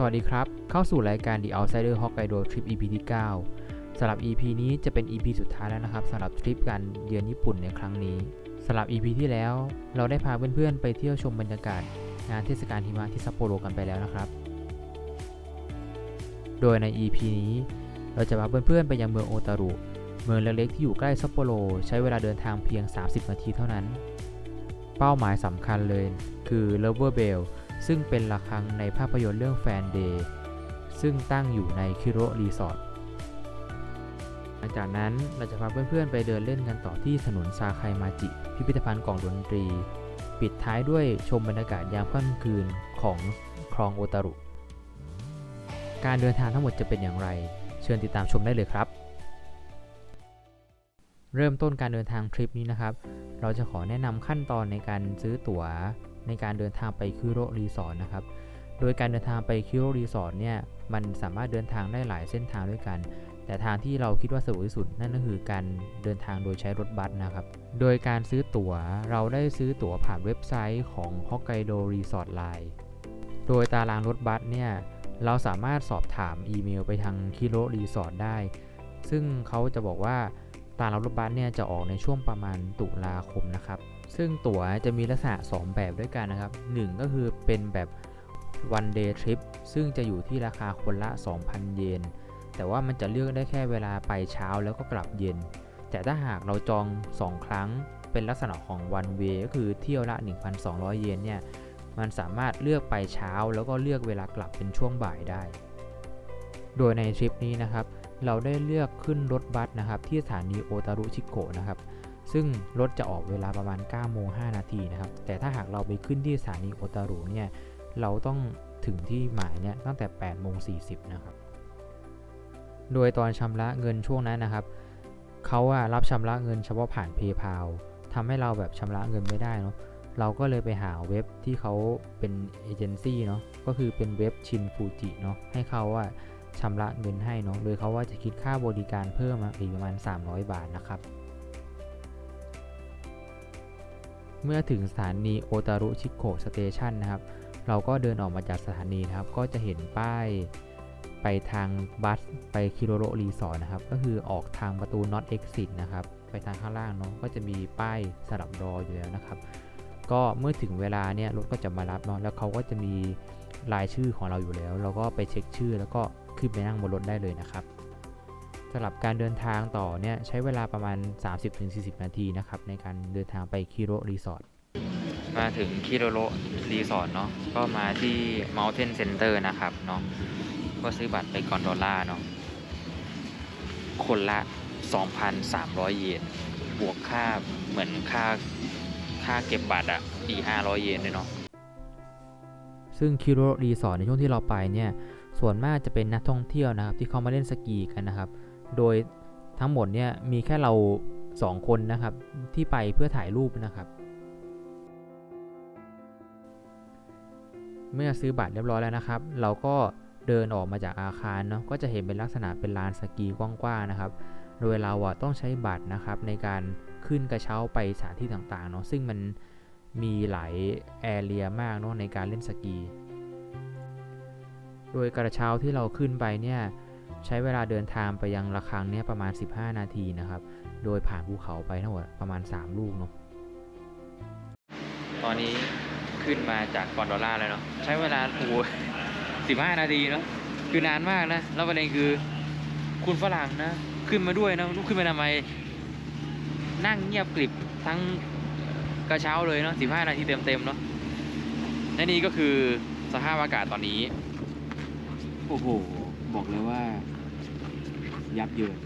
สวัสดีครับ เข้าสู่รายการ The Outsider Hokkaido Trip EP ที่ 9สำหรับ EP นี้จะเป็น EP สุดท้ายแล้วนะครับสำหรับทริปการเยือนญี่ปุ่นในครั้งนี้สำหรับ EP ที่แล้ว เราได้พาเพื่อนๆ ไปเที่ยวชมบรรยากาศงานเทศกาลหิมะที่ซัปโปโรกันไปแล้วนะครับ โดยใน EP นี้ เราจะพาเพื่อนๆ ไปยังเมืองโอตารุ เมืองเล็กๆ ที่อยู่ใกล้ซัปโปโรใช้เวลาเดินทางเพียง 30 นาทีเท่านั้น เป้าหมายสำคัญเลยคือ Lover Bell ซึ่งเป็นระฆังในภาพยนตร์เรื่องแฟนเดย์ซึ่งตั้งอยู่ในคิโรรีสอร์ทหลังจากนั้นเราจะพาเพื่อนๆไปเดินเล่นกันต่อที่ถนนซาไคมาจิ พิพิธภัณฑ์กล่องดนตรี ปิดท้ายด้วยชมบรรยากาศยามค่ำคืนของคลองโอตารุ การเดินทางทั้งหมดจะเป็นอย่างไร เชิญติดตามชมได้เลยครับ เริ่มต้นการเดินทางทริปนี้นะครับ เราจะขอแนะนำขั้นตอนในการซื้อตั๋ว ในการเดินทางไปคิโรรีสอร์ทนะครับ โดยการเดินทางไปคิโรรีสอร์ทเนี่ยมันสามารถเดินทางได้หลายเส้นทางด้วยกัน แต่ทางที่เราคิดว่าสะดวกที่สุดนั่นก็คือการเดินทางโดยใช้รถบัสนะครับ โดยการซื้อตั๋วเราได้ซื้อตั๋วผ่านเว็บไซต์ของ Hokkaido Resort Line โดยตารางรถบัสเนี่ยเราสามารถสอบถามอีเมลไปทางคิโรรีสอร์ทได้ ซึ่งเขาจะบอกว่าตารางรถบัสเนี่ยจะออกในช่วงประมาณตุลาคมนะครับ ซึ่งตั๋วจะมีลักษณะ 2 แบบด้วยกันนะครับ 1 ก็คือเป็นแบบ one day trip ซึ่งจะอยู่ที่ราคาคนละ 2,000 เยน แต่ว่ามันจะเลือกได้แค่เวลาไปเช้าแล้วก็กลับเย็น แต่ถ้าหากเราจอง 2 ครั้งเป็นลักษณะของ one way ก็คือเที่ยวละ 1,200 เยนเนี่ย มันสามารถเลือกไปเช้าแล้วก็เลือกเวลากลับเป็นช่วงบ่ายได้ โดยในทริปนี้นะครับ เราได้เลือกขึ้นรถบัสนะครับที่สถานีโอตารุชิโกะนะครับ ซึ่งรถจะออกเวลาประมาณ9โมง5นาทีนะครับ แต่ถ้าหากเราไปขึ้นที่สถานีโอตารุเนี่ย เราต้องถึงที่หมายเนี่ยตั้งแต่8โมง40นะครับ โดยตอนชำระเงินช่วงนั้นนะครับ เขาอะรับชำระเงินเฉพาะผ่าน PayPal ทำให้เราแบบชำระเงินไม่ได้เนาะ เราก็เลยไปหาเว็บที่เขาเป็นเอเจนซี่เนาะ ก็คือเป็นเว็บชินฟูจิเนาะ ให้เขาอะชำระเงินให้เนาะ โดยเขาว่าจะคิดค่าบริการเพิ่มอีกประมาณ 300 บาทนะครับ เมื่อถึงสถานีโอตารุชิโกสเตชันนะครับ เราก็เดินออกมาจากสถานีนะครับ ก็จะเห็นป้ายไปทางบัสไปคิโรโรรีสอร์ทนะครับ ก็คือออกทางประตู not exit นะครับ ไปทางข้างล่างเนาะ ก็จะมีป้ายสลับรออยู่แล้วนะครับ ก็เมื่อถึงเวลาเนี่ยรถก็จะมารับเนาะ แล้วเขาก็จะมีรายชื่อของเราอยู่แล้ว เราก็ไปเช็คชื่อแล้วก็ขึ้นไปนั่งบนรถได้เลยนะครับ สำหรับการเดินทางต่อเนี่ยใช้เวลาประมาณ 30-40 นาทีนะครับในการเดินทางไปคิโรรีสอร์ทมาถึงคิโรโรรีสอร์ทเนาะก็มาที่ Mountain Center นะครับเนาะก็ซื้อบัตรไปก่อนดอลลาร์เนาะคนละ 2,300 เยนบวกค่าเหมือนค่าค่าเก็บบัตรอะอีก500 เยนด้วยเนาะซึ่งคิโรรีสอร์ทในช่วงที่เราไปเนี่ยส่วนมากจะเป็นนักท่องเที่ยวนะครับที่เขามาเล่นสกีกันนะครับ โดยทั้งหมดเนี่ยมีแค่เรา 2 คนนะครับ ที่ไปเพื่อถ่ายรูปนะครับ เมื่อซื้อบัตรเรียบร้อยแล้วนะครับ เราก็เดินออกมาจากอาคารเนาะก็จะเห็นเป็นลักษณะเป็นลานสกีกว้างๆนะครับ โดยเราอะต้องใช้บัตรนะครับในการขึ้นกระเช้าไปสถานที่ต่างๆเนาะซึ่งมันมีหลายแอเรียมากเนาะในการเล่นสกี โดยกระเช้าที่เราขึ้นไปเนี่ย ใช้เวลาเดินทางไปยังระฆังเนี่ยประมาณ 15 นาทีนะครับ โดยผ่านภูเขาไปทั้งหมดประมาณ 3 ลูกเนาะ ตอนนี้ขึ้นมาจากกอนดอล่าแล้วเนาะ ใช้เวลาโอ้สิบห้านาทีเนาะ คือนานมากนะ แล้วประเด็นคือคุณฝรั่งนะ ขึ้นมาด้วยนะลุกขึ้นมาทำไม นั่งเงียบกริบทั้งกระเช้าเลยเนาะสิบห้านาทีเต็มๆเนาะและนี่ก็คือสภาพอากาศตอนนี้ โอ้โห บอกเลยว่า ยับเยิน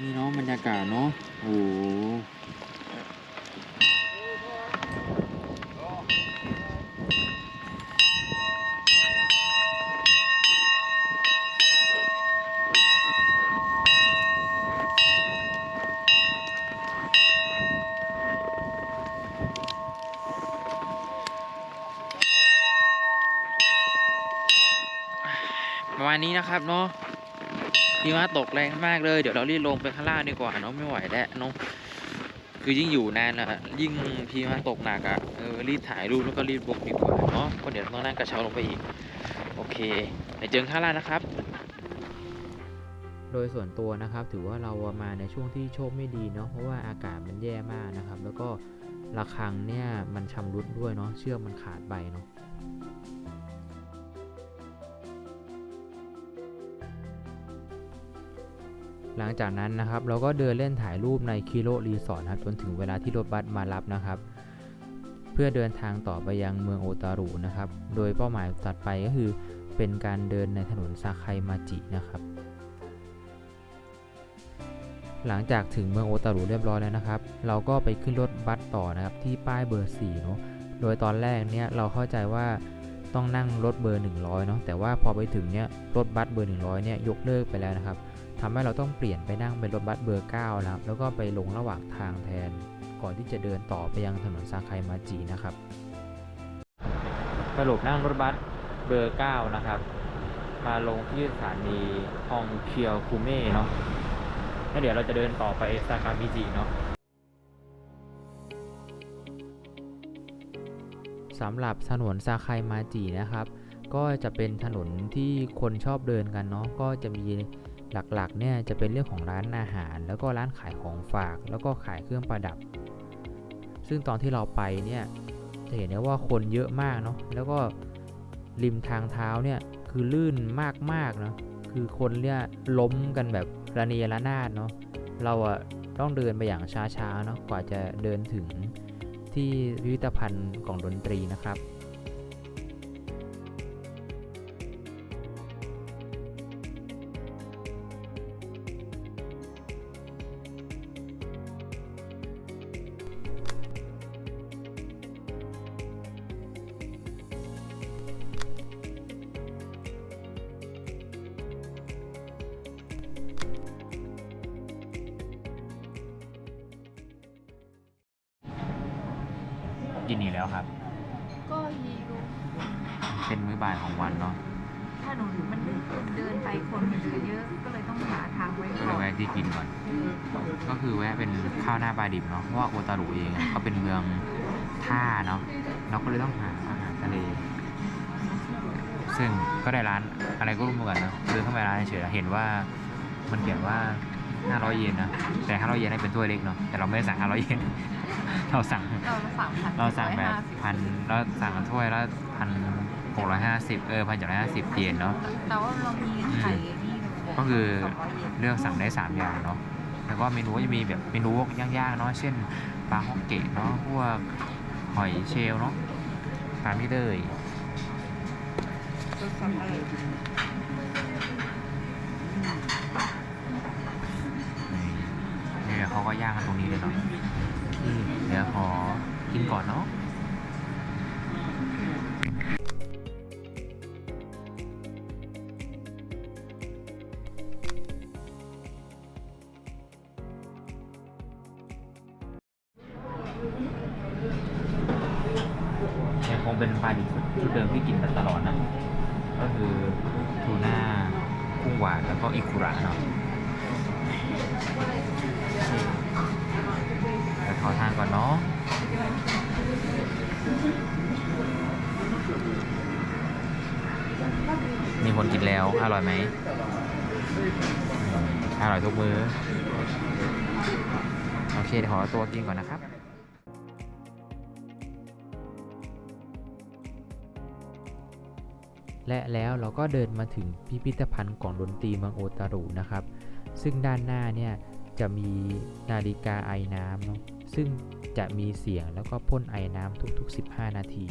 นี่เนาะบรรยากาศเนาะโอ้โห ประมาณนี้นะครับเนาะหิมะตกแรงมากเลย เดี๋ยวเรารีบลงไปข้างล่างดีกว่าเนาะไม่ไหวแล้วเนาะคือยิ่งอยู่นานอะยิ่งหิมะตกหนักอะเออรีบถ่ายรูปแล้วก็รีบลงดีกว่าเนาะเพราะเดี๋ยวต้องนั่งกระเช้าลงไปอีก โอเคไปเจอข้างล่างนะครับ โดยส่วนตัวนะครับ ถือว่าเรามาในช่วงที่โชคไม่ดีเนาะเพราะว่าอากาศมันแย่มากนะครับ แล้วก็ระฆังเนี่ยมันชำรุดด้วยเนาะเชือกมันขาดไปเนาะ หลังจากนั้นนะครับเราก็เดินเล่นถ่ายรูปในคิโรรีสอร์ทครับจนถึงเวลาที่รถบัสมารับนะครับ เพื่อเดินทางต่อไปยังเมืองโอตารุนะครับ โดยเป้าหมายตัดไปก็คือเป็นการเดินในถนนซาไคมาจินะครับ หลังจากถึงเมืองโอตารุเรียบร้อยแล้วนะครับ เราก็ไปขึ้นรถบัสต่อนะครับที่ป้ายเบอร์4เนาะโดยตอนแรกเนี่ยเราเข้าใจว่าต้องนั่งรถเบอร์ 100เนาะแต่ว่าพอไปถึงเนี่ยรถบัสเบอร์ 100เนี่ยยกเลิกไปแล้วนะครับ ทำให้เราต้องเปลี่ยนไปนั่งเป็นรถบัสเบอร์9นะครับ แล้วก็ไปลงระหว่างทางแทน ก่อนที่จะเดินต่อไปยังถนนซาไคมาจินะครับสรุปนั่งรถบัสเบอร์9นะครับ มาลงที่สถานีฮองเคียวคูเม่เนาะแล้วเดี๋ยวเราจะเดินต่อไปซากามิจิเนาะสำหรับถนนซาไคมาจินะครับ ก็จะเป็นถนนที่คนชอบเดินกันเนาะ ก็จะมี หลักๆเนี่ยจะเป็นเรื่องของร้านอาหาร แล้วก็ร้านขายของฝาก แล้วก็ขายเครื่องประดับ ซึ่งตอนที่เราไปเนี่ยจะเห็นได้ว่าคนเยอะมากเนาะแล้วก็ริมทางเท้าเนี่ยคือลื่นมากๆเนาะคือคนเนี่ยล้มกันแบบระเนีระนาดเนาะเราอะต้องเดินไปอย่างช้าๆเนาะกว่าจะเดินถึงที่พิพิธภัณฑ์ของดนตรีนะครับ กินอีกแล้วครับ ก็หิวเป็นมื้อบ่ายของวันเนาะถนนมันเดินไปคนมันเดินเยอะก็เลยต้องหาทางไว้ก็ก่เลอยนแวะที่กินก่อน ก็คือแวะเป็นข้าวหน้าปลาดิบเนาะเพราะว่าโอตารุเองอะเขาเป็นเมืองท่าเนาะเราก็เลยต้องหาอาหารทะเล ซึ่งก็ได้ร้านอะไรก็รู้เหมือนกันเนอะเดินเข้าไปร้านเฉยๆเห็นว่ามันเขียนว่า 500 เยนนะแต่ 500 เยนให้เป็นถ้วยเล็กเนาะแต่เราไม่ได้สั่ง 500 เยน เราสั่ง เราสั่งพันเราสั่งแบบพันเราสั่งถ้วยละพันหกร้อยห้าสิบเออพันเจ็ดร้อยห้าสิบเยนเนาะแต่ว่าเรามีไข่นี่ก็คือสงร้ยยนเลือกสั่งได้3อย่างเนาะแล้วก็เมนูก็จะมีแบบเมนูย่างๆเนาะเช่นปลาฮอกเกะเนาะพวกหอยเชลล์เนาะตามที่เลยรสสัมอะไรนี่เดี๋ยวเขาก็ย่างกันตรงนี้เลยเนาะ อืมเดี๋ยวขอกินก่อนเนาะยังคงเป็นปลาดิบชุดเดิมที่กินกันตลอดนะ ก็คือทูน่ากุ้งหวานแล้วก็อิคุระเนาะ อทานก่อนเนาะมีคนกินแล้ว อร่อยไหม อร่อยทุกมื้อ โอเคเดี๋ยวขอตัวกินก่อนนะครับและแล้วเราก็เดินมาถึงพิพิธภัณฑ์กล่องดนตรีเมืองโอตารุนะครับ ซึ่งด้านหน้าเนี่ยจะมีนาฬิกาไอน้ำเนาะ ซึ่งจะมีเสียงแล้วก็พ่นไอน้ำทุกๆ 15 นาที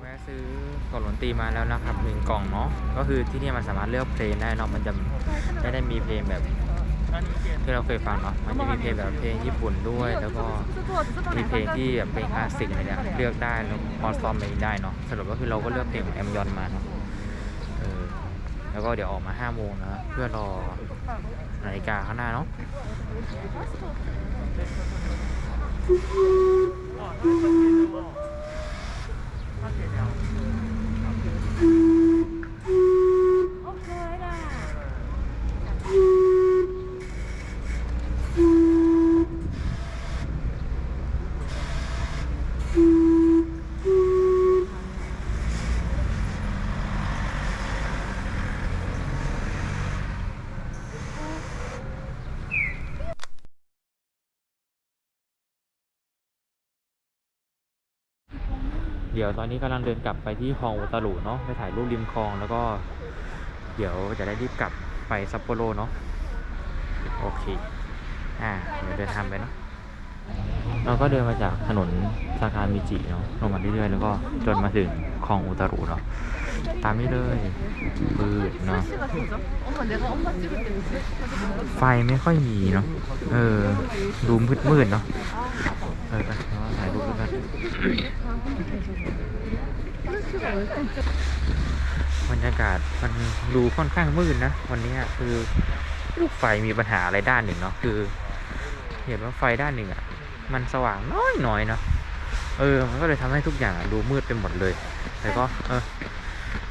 แวะซื้อกล่องดนตรีมาแล้วนะครับหนึ่งกล่องเนาะก็คือที่นี่มันสามารถเลือกเพลงได้เนาะมันจะไม่ได้มีเพลงแบบที่เราเคยฟังเนาะมันจะมีเพลงแบบเพลงญี่ปุ่นด้วย แล้วก็มีเพลงที่แบบเพลงคลาสสิกอะไรเนี่ยเลือกได้แล้วพอซ้อมเองได้เนาะสรุปก็คือเราก็เลือกเพลงของแอมยอนมาเนาะ แล้วก็เดี๋ยวออกมา5้าโมงนะเพื่อรอนาฬิกาข้างหน้าเนาะ เดี๋ยวตอนนี้กำลังเดินกลับไปที่คลองอุตลุเนาะไปถ่ายรูปริมคลองแล้วก็ เดี๋ยวจะได้รีบกลับไปซัปโปโรเนาะโอเคอ่าเดี๋ยวเดินทางไปเนาะเราก็เดินมาจากถนนซากามิจิเนาะลงมาเรื่อยๆแล้วก็จนมาถึงคลองอุตรุเนาะ ตามนี้เลยปืดเนาะไฟไม่ค่อยมีเนาะเออ ดูมืดมืดเนาะเออถ่ายรูปกันบรรยากาศมันดูค่อนข้างมืดนะ วันนี้คือลูกไฟมีปัญหาอะไรด้านหนึ่งเนาะคือ เห็นว่าไฟด้านหนึ่งอะ มันสว่างน้อยหน่อยเนาะเออ มันก็เลยทำให้ทุกอย่างดูมืดไปหมดเลยแต่ก็เออ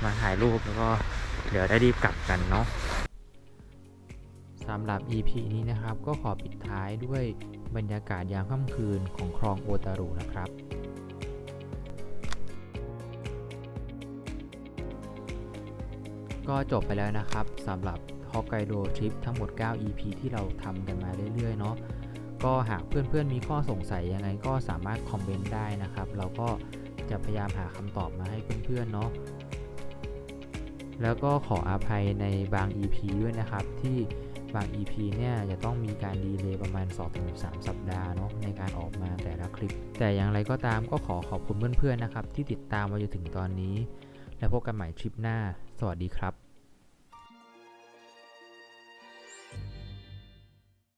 มาถ่ายรูปแล้วก็เดี๋ยวได้รีบกลับกันเนาะสำหรับ EP นี้นะครับก็ขอปิดท้ายด้วยบรรยากาศยามค่ำคืนของคลองโอตารุนะครับ ก็จบไปแล้วนะครับสำหรับฮอกไกโดทริปทั้งหมด 9 EP ที่เราทำกันมาเรื่อยๆ เนาะก็หากเพื่อนๆมีข้อสงสัยยังไงก็สามารถคอมเมนต์ได้นะครับ เราก็จะพยายามหาคำตอบมาให้เพื่อนๆเนาะ แล้วก็ขออภัยในบาง EP ด้วยนะครับ ที่บาง EP เนี่ยจะต้องมีการดีเลย์ประมาณ 2-3 สัปดาห์เนาะในการออกมาแต่ละคลิป แต่อย่างไรก็ตามก็ขอขอบคุณเพื่อนๆนะครับ ที่ติดตามมาจนถึงตอนนี้ แล้วพบกันใหม่ทริปหน้า สวัสดีครับ